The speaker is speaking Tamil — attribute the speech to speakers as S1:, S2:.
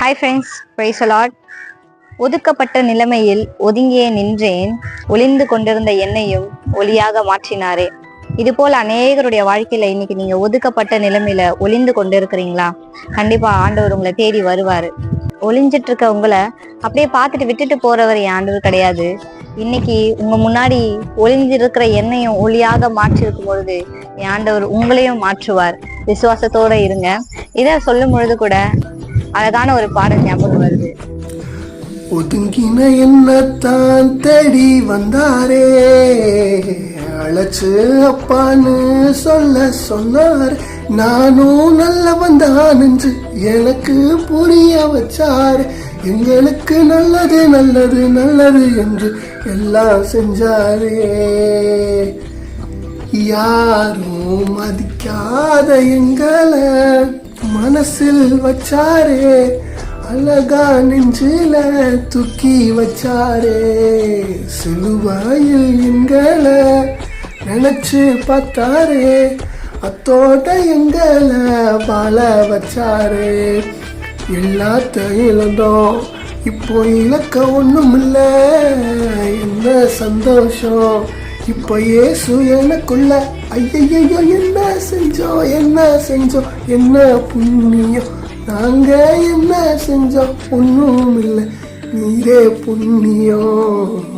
S1: ஹாய் ஃப்ரெண்ட்ஸ் பிரைஸ் ஒதுக்கப்பட்ட நிலைமையில் ஒதுங்கியே நின்றேன். ஒளிந்து கொண்டிருந்த என்னையும் ஒளியாக மாற்றினாரே. இது போல் அநேகருடைய வாழ்க்கையில இன்னைக்கு நீங்க ஒதுக்கப்பட்ட நிலைமையில ஒளிந்து கொண்டு இருக்கிறீங்களா கண்டிப்பா ஆண்டவர் உங்களை தேடி வருவாரு. ஒளிஞ்சிட்டு இருக்க உங்களை அப்படியே பார்த்துட்டு விட்டுட்டு போறவர் என் ஆண்டவர் கிடையாது. இன்னைக்கு உங்க முன்னாடி ஒளிஞ்சிருக்கிற எண்ணையும் ஒளியாக மாற்றிருக்கும் பொழுது என் ஆண்டவர் உங்களையும் மாற்றுவார். விசுவாசத்தோட இருங்க. இதை சொல்லும் பொழுது கூட அழகான ஒரு பாடல் ஞாபகம் வருது.
S2: ஒதுங்கின என்னத்தான் தேடி வந்தாரே அழைச்சு அப்பான்னு சொல்ல சொன்னார். நானும் நல்ல தான் எனக்கு புரிய வச்சார். எங்களுக்கு நல்லது நல்லது நல்லது என்று எல்லாம் செஞ்சாரே. யாரும் மதிக்காத எங்களை மனசில் வச்சாரே அழகா நெஞ்சில தூக்கி வச்சாரே. சிலுவாயில் எங்களை நினைச்சு பார்த்தாரே அத்தோட எங்களை வாழ வச்சாரே. எல்லாத்தையும் இழந்தோம் இப்போ இழக்க ஒன்றும் இல்லை என்ன சந்தோஷம். இப்போ ஏசு எனக்குள்ள ஐயையோ என்ன செஞ்சோம் என்ன செஞ்சோம் என்ன புண்ணியம்? நாங்க என்ன செஞ்சோம்? ஒன்றும் இல்லை நீரே புண்ணியம்.